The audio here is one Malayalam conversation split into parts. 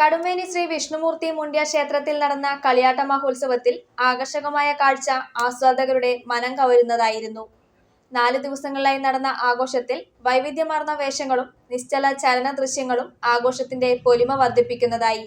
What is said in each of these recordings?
കടുമേനി ശ്രീ വിഷ്ണുമൂർത്തി മുണ്ട്യ ക്ഷേത്രത്തിൽ നടന്ന കളിയാട്ട മഹോത്സവത്തിൽ ആകർഷകമായ കാഴ്ച ആസ്വാദകരുടെ മനം കവരുന്നതായിരുന്നു. നാല് ദിവസങ്ങളിലായി നടന്ന ആഘോഷത്തിൽ വൈവിധ്യമാർന്ന വേഷങ്ങളും നിശ്ചല ചലന ദൃശ്യങ്ങളും ആഘോഷത്തിന്റെ പൊലിമ വർദ്ധിപ്പിക്കുന്നതായി.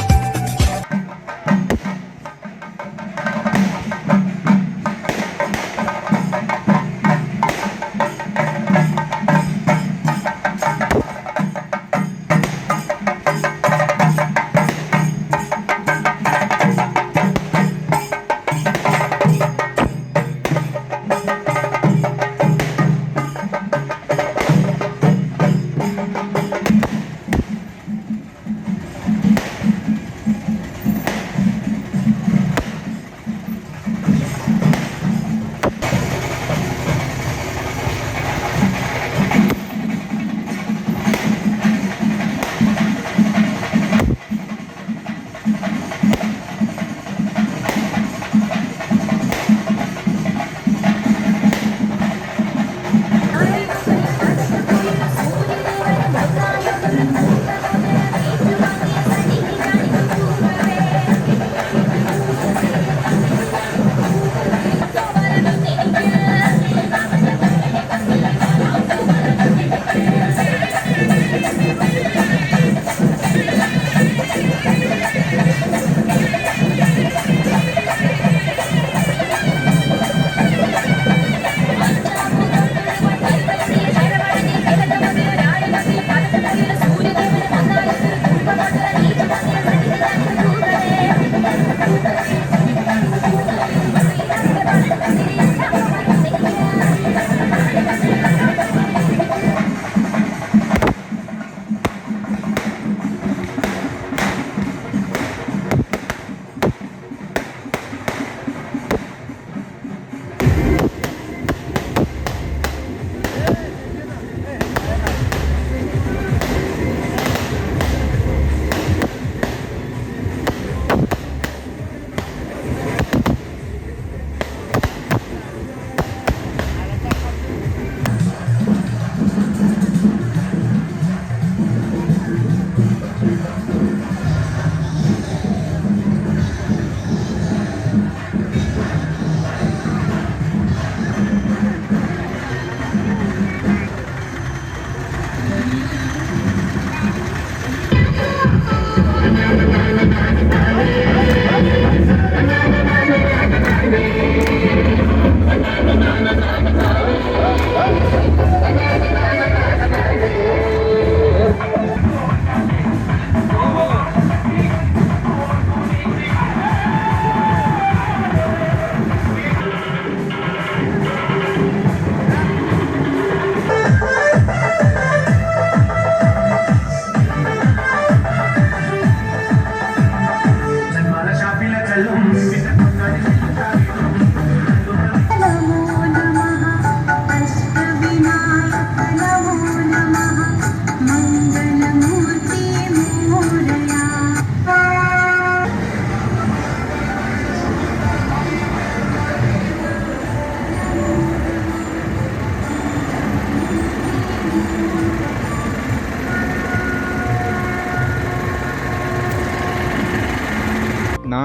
Salud.